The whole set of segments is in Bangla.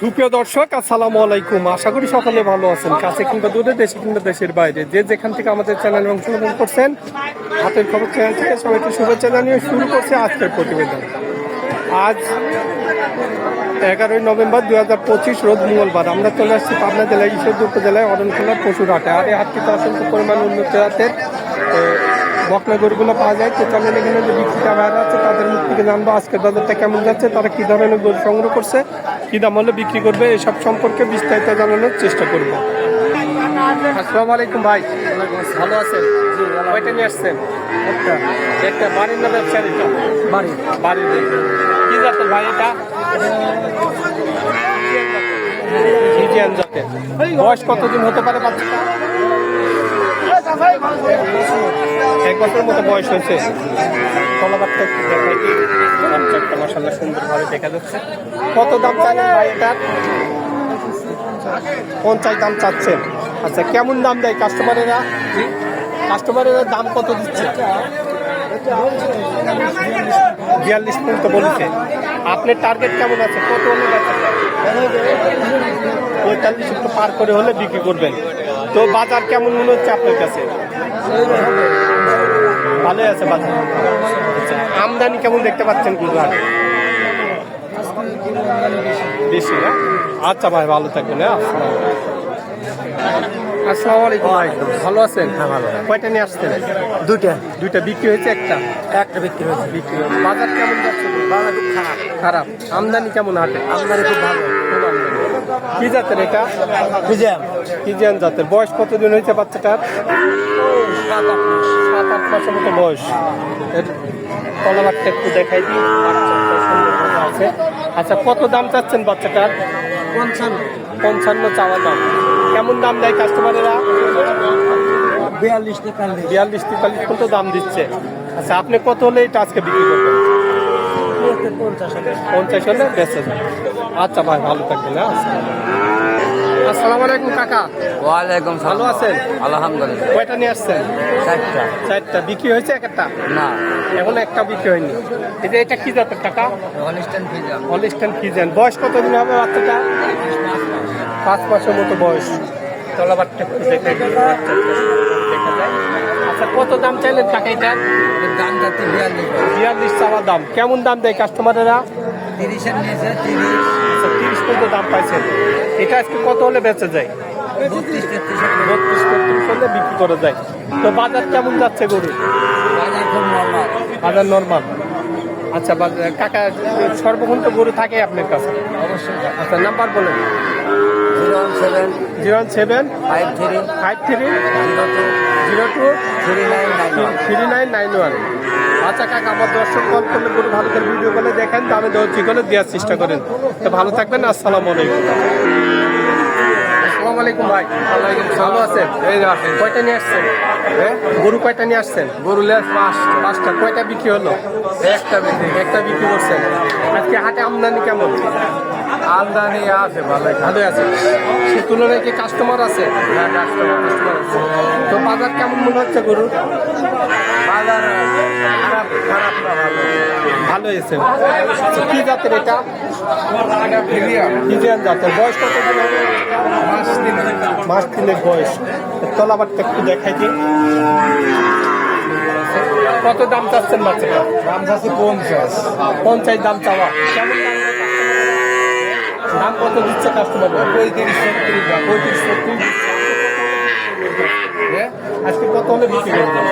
সুপ্রিয় দর্শক, আসসালামু আলাইকুম। আশা করি সকলে ভালো আছেন। কাছে কিংবা দূরে, দেশে কিংবা দেশের বাইরে। যে যেখান থেকে আমাদের চ্যানেল অংশগ্রহণ করছেন, হাতের খবর চ্যানেল থেকে সবাইকে শুভেচ্ছা জানিয়ে শুরু করছে আজকের প্রতিবেদন। আজ এগারোই নভেম্বর দু হাজার পঁচিশ, রোজ মঙ্গলবার। আমরা চলে আসছি পাবনা জেলায় ঈশ্বরদী উপজেলায় পশুর হাটে আর এই হাটটিতে অসংখ্য পরিমাণ উন্নত জাতের বকনা গরুগুলো পাওয়া যায় তো চলেন এখানে যে বিক্রেতা ভাইরা আছে তাদের মুখ থেকে জানব আজকের বাজারটা কেমন যাচ্ছে তারা কি ধরনের গরু সংগ্রহ করছে কি দাম হলে বিক্রি করবে এসব সম্পর্কে বিস্তারিত জানানোর চেষ্টা করব। আসসালামু আলাইকুম ভাই। ভালো আছেন? কয়টা নিয়ে আসছেন? একটা। একটা বাড়ির না ব্যবসার এটা বাড়ি। বাড়ির কি জাতের ভাই এটা? বয়স কতদিন হতে পারে বাচ্চাটা? এক বছরের মতো বয়স হয়েছে। কলাবারটা একটু দেখাই মশাল্লা সুন্দরভাবে দেখা যাচ্ছে। কত দাম চাইলেন ভাই এটার দাম চাচ্ছেন। আচ্ছা কেমন দাম দেয় কাস্টমারেরা কাস্টমারেরা দাম কত দিচ্ছে? বিয়াল্লিশ পর্যন্ত বলেছে। আপনার টার্গেট কেমন আছে? কত হলে পঁয়তাল্লিশ একটু পার করে হলে বিক্রি করবেন। তো বাজার কেমন মনে হচ্ছে আপনার কাছে? ভালো আছে বাজার। আমদানি কেমন দেখতে পাচ্ছেন গুজরাট বেশি না? আচ্ছা ভাই ভালো থাকবেন হ্যাঁ আসসালামু আলাইকুম। ভালো আছেন? হ্যাঁ ভালো। কয়টা নিয়ে আসছেন? দুইটা। দুইটা বিক্রি হয়েছে একটা? একটা বিক্রি হয়েছে। বিক্রি। বাজার কেমন যাচ্ছে? খুব খারাপ। আমদানি কেমন হাটে? আমদানি খুব ভালো। কি জাতের এটা? বুঝলাম ফিজিয়ান জাতের। বয়স কতদিন হয়েছে বাচ্চাটার? সাত আট মাসের মতো বয়স। এর কলাবারটা একটু দেখাই দিই। আছে। আচ্ছা কত দাম চাচ্ছেন বাচ্চাটার? পঞ্চান্ন। পঞ্চান্ন চাওয়া দাম। কেমন দাম দেয় কাস্টমারেরা? বিয়াল্লিশ বিয়াল্লিশ তেতাল্লিশ পর্যন্ত দাম দিচ্ছে। আচ্ছা আপনি কত হলে এটা আজকে বিক্রি করবেন? পঞ্চাশ হলে বেঁচে যাবে। আচ্ছা ভাই ভালো থাকবেন হ্যাঁ? আসসালামু আলাইকুম কাকা। ওয়ালাইকুম ভালো আছেন? আলহামদুলিল্লাহ। কয়টা নিয়ে আসছেন? চারটা। চারটা। বিক্রি হয়েছে একটা? না। এখন একটা বিক্রি হয়নি। এই যে এটা কি জাতের টাকা অনিস্টান ভিজা অলিস্টান ফিজেন বয়স কতদিন হবে বাচ্চাটা? পাঁচ মাসের মতো বয়স। তলাবারটা একটু দেখে আচ্ছা কত দাম চাইলেন টাকা এটা? দাম যাচ্ছে বিয়াল্লিশ। বিয়াল্লিশ চাওয়া দাম? কেমন দাম দেয় কাস্টমারেরা তিরিশের তিরিশ। আচ্ছা তিরিশ পর্যন্ত দাম পাইছেন। এটা আজকে কত হলে বেচে যায়? বত্রিশ তেত্রিশ। হলে বিক্রি করা যায়। তো বাজার কেমন যাচ্ছে গরু? বাজার নর্মাল আচ্ছা কাকা সর্বক্ষণ তো গরু থাকে আপনার কাছে? অবশ্যই। আচ্ছা নাম্বার বলেন। Zero seven. Zero seven. Five three. Five three. Zero two. Zero two. Three nine nine three nine nine one. আচ্ছা কাকা আমার দর্শক কল করলে গরু ভালো করে ভিডিও করে দেখেন দামে দর্জি করে দেওয়ার চেষ্টা করেন। তো ভালো থাকবেন আসসালামু আলাইকুম। আসসালামু আলাইকুম ভাই। ভালো আছেন? এই যে আসেন। কয়টা নিয়ে আসছেন? হ্যাঁ? গরু কয়টা নিয়ে আসছেন? গরু লেস পাঁচ পাঁচটা। কয়টা বিক্রি হলো? একটা বিক্রি। করছেন। আজকে হাটে আমদানি কেমন? আমদানি আছে ভালোই ভালোই আছে। সে তুলনায় কি কাস্টমার আছে? হ্যাঁ কাস্টমার কাস্টমার আছে। তো বাজার কেমন মনে হচ্ছে গরুর? বাজার খারাপ খারাপ না ভালো ভালো আচ্ছা, কি জাতের এটা? ইন্ডিয়ান জাতের। বয়স কত মাস তিনের বয়স। তলাবারটা একটু দেখাই দিই। কত দাম চাচ্ছেন বাচ্চাটা দাম যাচ্ছে পঞ্চাশ। পঞ্চাশ দাম চাওয়া। কেমন দাম কত দিচ্ছে কাস্টমার পঁয়ত্রিশ সত্তর দাম। পঁয়ত্রিশ ছত্রিশ। হ্যাঁ? আজকে কত হলে বিক্রি করবেন?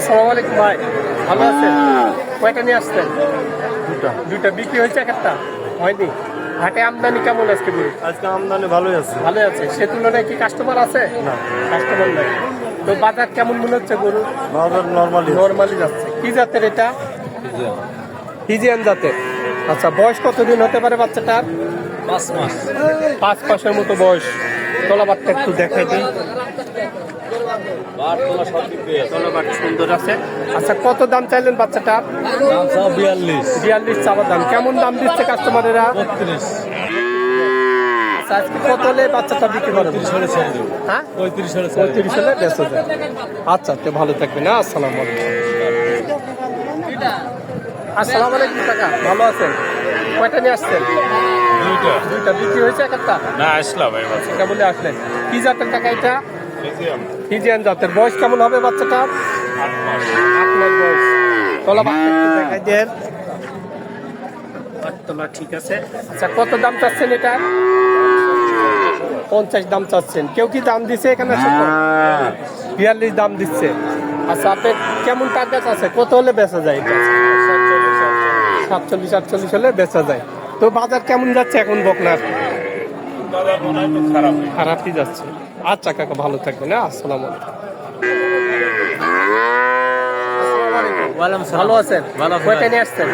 আসসালামু আলাইকুম ভাই। ভালো আছেন? কয়টা নিয়ে আসছেন? দুটা। দুইটা। বিক্রি হয়েছে এক একটা? হয়নি? হাটে আমদানি কেমন আজকে গরু আজকে আমদানি ভালোই আছে। ভালো আছে। সে তুলনায় কি কাস্টমার আছে? না। কাস্টমার নাই। তো বাজার কেমন মনে হচ্ছে গরু বাজার নর্মালি নর্মালি যাচ্ছে। কি জাতের এটা? হিজিয়ান জাতের। আচ্ছা বয়স কতদিন হতে পারে বাচ্চাটার? পাঁচ মাস। পাঁচ মাসের মতো বয়স। তলাবারটা একটু দেখাই দিই। তলাবার সুন্দর আছে। আচ্ছা কত দাম চাইলেন চাও বিয়াল্লিশ। বিয়াল্লিশ চাওয়ার দাম। কেমন দাম দিচ্ছে কাস্টমারেরা আচ্ছা আজকে কত হলে বাচ্চাটা বিক্রি করবে হ্যাঁ? পঁয়ত্রিশ ছেড়ে পঁয়ত্রিশ হলে বেঁচে যায় আচ্ছা তো ভালো থাকবেন হ্যাঁ? আসসালামু আসসালামু আলাইকুম কাকা। ভালো আছেন? কয়টা নিয়ে আসছেন? দুইটা। দুইটা। বিক্রি হয়েছে এক একটা? না আসলাম এবার বলে আসলেন? কি জাতের কাকা এটা? ফিজিয়ান। জাতের বয়স কেমন হবে বাচ্চাটার আট মাস বয়স। তলা দেখাই তলা ঠিক আছে। আচ্ছা কত দাম চাচ্ছেন এটা? পঞ্চাশ দাম চাচ্ছেন। কেউ কি দাম দিছে এখানে? বিয়াল্লিশ দাম দিচ্ছে। আচ্ছা আপনার কেমন টার্গেট আছে? কত হলে বেচা যায় সাতচল্লিশ আটচল্লিশ হলে বেচা যায়। তো বাজার কেমন যাচ্ছে এখন বকনার বাজার মনে হয় একটু খারাপ খারাপই যাচ্ছে। আচ্ছা কাকা ভালো থাকবেন হ্যাঁ? আসসালামু আলাইকুম। ভালো আছেন? কয়টা নিয়ে আসছেন?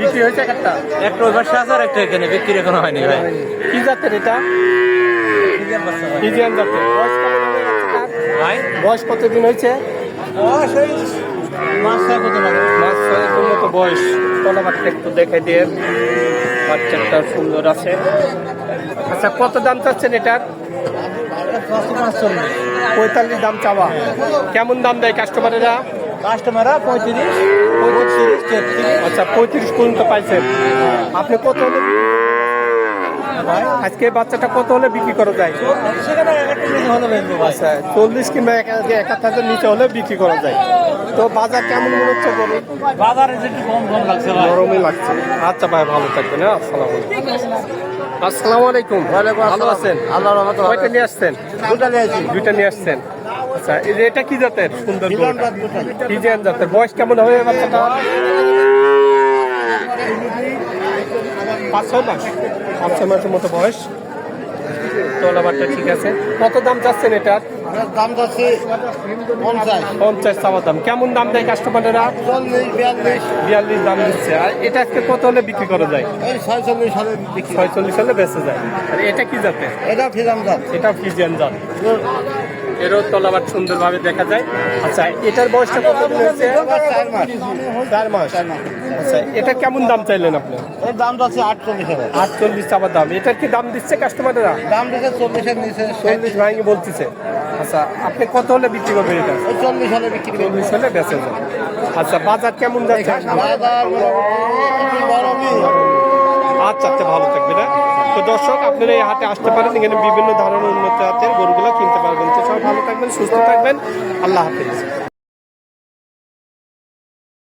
বিক্রি হয়েছে একটা? একটা ওই পাশে আছে আর একটা এখানে বিক্রি এখনও হয়নি ভাই। কি জাতের এটা? জাতের। বয়স কেমন ভাই? বয়স কতদিন হয়েছে? কত মাস মতো বয়স। একটু দেখে দিয়ে বাচ্চাটা সুন্দর আছে। আচ্ছা কত দাম চাচ্ছেন এটার? পঁয়তাল্লিশ দাম চাওয়া। কেমন দাম দেয় কাস্টমারেরা কাস্টমাররা পঁয়ত্রিশ আচ্ছা পঁয়ত্রিশ পর্যন্ত পাইছেন। আপনি কত? আজকে বাচ্চাটা কত হলে বিক্রি করা যায়? আচ্ছা চল্লিশ কিংবা এক এক হাজার নিচে হলে বিক্রি করা যায়। তো বাজার কেমন মনে হচ্ছে বলুন বাজারে একটু কম কম লাগছে গরমই লাগছে। আচ্ছা ভাই ভালো থাকবেন হ্যাঁ আসসালামু আলাইকুম। আসসালামু আলাইকুম। ভালো আছেন? আল্লাহর রহমতে কয়টা নিয়ে আসছেন? দুটো নিয়েছি দুইটা নিয়ে আসছেন। আচ্ছা এই যে এটা কি জাতের? সুন্দর ফিজিয়ান জাতের? বয়স কেমন হবে বাচ্চাটা পাঁচ ছয় মাস। পাঁচ ছয় মাসের মতো বয়স। তোলাবারটা ঠিক আছে। কত দাম চাচ্ছেন এটার দাম যাচ্ছে পঞ্চাশ। পঞ্চাশ দাম। কেমন দাম দেয় কাস্টমারেরা? চল্লিশ বিয়াল্লিশ। বিয়াল্লিশ দাম দিচ্ছে। আর এটা আজকে কত হলে বিক্রি করা যায়? ছয়চল্লিশ ছয়চল্লিশ হলে বেঁচে যায়। আর এটা কি এটা জাত। এটা ফিজিয়ান জাত। এরও তলাবার সুন্দরভাবে দেখা যায়। আচ্ছা এটার বয়সটা কত হয়েছে? চার মাস। চার মাস। আচ্ছা এটা কেমন দাম চাইলেন আপনি? এর দাম যাচ্ছে আটচল্লিশ হাজার। আটচল্লিশ চাবার দাম। এটার কি দাম দিচ্ছে কাস্টমাররা দাম দিচ্ছে চল্লিশের নিচে চল্লিশ ভাঙি বলতেছে। আচ্ছা আপনি কত হলে বিক্রি করবেন এটা? চল্লিশ হলে বিক্রি চল্লিশ হলে বেঁচে যান আচ্ছা বাজার কেমন যাচ্ছে? আচ্ছা আচ্ছা ভালো থাকবে না তো দর্শক আপনারা এই হাটে আসতে পারেন। এখানে বিভিন্ন ধরনের উন্নত জাতের গরুগুলো কিনতে পারবেন। তো সবাই ভালো থাকবেন সুস্থ থাকবেন। আল্লাহ হাফিজ।